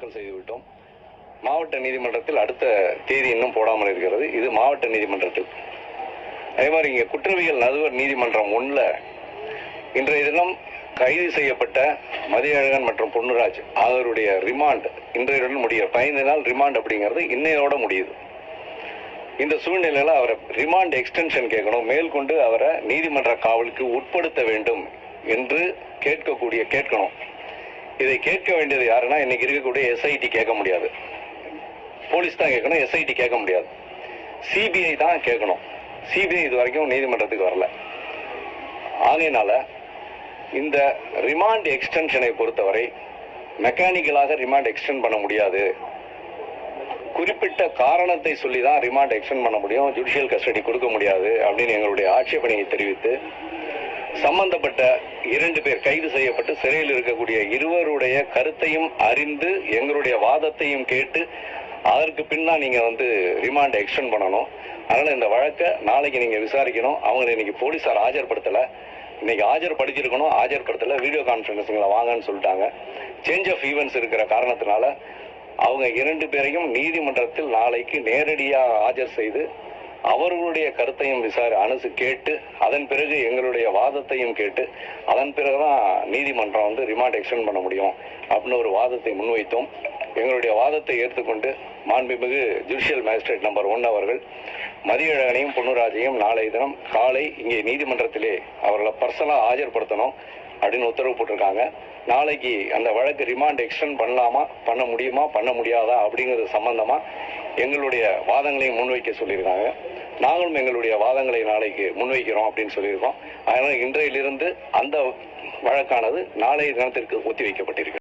தாக்கல் செய்துவிட்டோம். மாவட்ட நீதிமன்றத்தில் அடுத்த தேதி இன்னும் போடாமல் இருக்கிறது. இது மாவட்ட நீதிமன்றத்தில். அதே மாதிரி இங்கே குற்றவியல் நடுவர் நீதிமன்றம் ஒன்றில் இன்றைய தினம் கைது செய்யப்பட்ட மதியழகன் மற்றும் பொன்னுராஜ் அவருடைய ரிமாண்ட் இன்றையுடன் முடிய பதினைந்து நாள் ரிமாண்ட் அப்படிங்கிறது இன்னையோட முடியுது. இந்த சூழ்நிலையில அவரை ரிமாண்ட் எக்ஸ்டென்ஷன் கேட்கணும். மேற்கொண்டு அவரை நீதிமன்ற காவலுக்கு உட்படுத்த வேண்டும் என்று கேட்கக்கூடிய கேட்கணும். இதை கேட்க வேண்டியது யாருன்னா இன்னைக்கு இருக்கக்கூடிய எஸ்ஐடி கேட்க முடியாது. போலீஸ் தான் கேட்கணும் எஸ்ஐடி கேட்க முடியாது. சிபிஐ தான் கேட்கணும். சிபிஐ இது வரைக்கும் நீதிமன்றத்துக்கு வரல. ஆகையினால இந்த ரிமாண்ட் எக்ஸ்டென்ஷனை பொறுத்தவரை மெக்கானிக்கலாக ரிமாண்ட் எக்ஸ்டெண்ட் பண்ண முடியாது. குறிப்பிட்ட காரணத்தை சொல்லி தான் ரிமாண்ட் எக்ஸ்டெண்ட் பண்ண முடியும். ஜுடிஷியல் கஸ்டடி கொடுக்க முடியாது அப்படின்னு எங்களுடைய ஆட்சேபனையை தெரிவித்து சம்பந்தப்பட்ட இரண்டு பேர் கைது செய்யப்பட்டு சிறையில் இருக்கக்கூடிய இருவருடைய கருத்தையும் அறிந்து எங்களுடைய வாதத்தையும் கேட்டு அதற்கு பின்னா நீங்க வந்து ரிமாண்ட் எக்ஸ்டெண்ட் பண்ணணும். அதனால இந்த வழக்கை நாளைக்கு நீங்க விசாரிக்கணும். அவங்களை இன்னைக்கு போலீசார் ஆஜர்படுத்தல. இன்னைக்கு ஆஜர்படுத்திருக்கணும் ஆஜர்படுத்தல. வீடியோ கான்ஃபரன்சிங்ல வாங்கன்னு சொல்லிட்டாங்க. சேஞ்ச் ஆஃப் ஈவெண்ட்ஸ் இருக்கிற காரணத்தினால அவங்க இரண்டு பேரையும் நீதிமன்றத்தில் நாளைக்கு நேரடியாக ஆஜர் செய்து அவர்களுடைய கருத்தையும் விசாரி அனுசு கேட்டு அதன் பிறகு எங்களுடைய வாதத்தையும் கேட்டு அதன் பிறகுதான் நீதிமன்றம் வந்து ரிமாண்ட் எக்ஸ்டெண்ட் பண்ண முடியும் அப்படின்னு ஒரு வாதத்தை முன்வைத்தோம். எங்களுடைய வாதத்தை ஏற்றுக்கொண்டு மாண்புமிகு ஜுடிஷியல் மேஜிஸ்ட்ரேட் நம்பர் ஒன் அவர்கள் மதியழகனையும் பொன்னுராஜையும் நாளை தினம் காலை இங்கே நீதிமன்றத்திலே அவர்களை பர்சனலாக ஆஜர்படுத்தணும் அப்படின்னு உத்தரவு போட்டிருக்காங்க. நாளைக்கு அந்த வழக்கு ரிமாண்ட் எக்ஸ்டெண்ட் பண்ணலாமா பண்ண முடியுமா பண்ண முடியாதா அப்படிங்கிறது சம்பந்தமா எங்களுடைய வாதங்களையும் முன்வைக்க சொல்லியிருக்காங்க. நாங்களும் எங்களுடைய வாதங்களை நாளைக்கு முன்வைக்கிறோம் அப்படின்னு சொல்லியிருக்கோம். அதனால் இன்றையிலிருந்து அந்த வழக்கானது நாளைய தினத்திற்கு ஒத்திவைக்கப்பட்டிருக்கு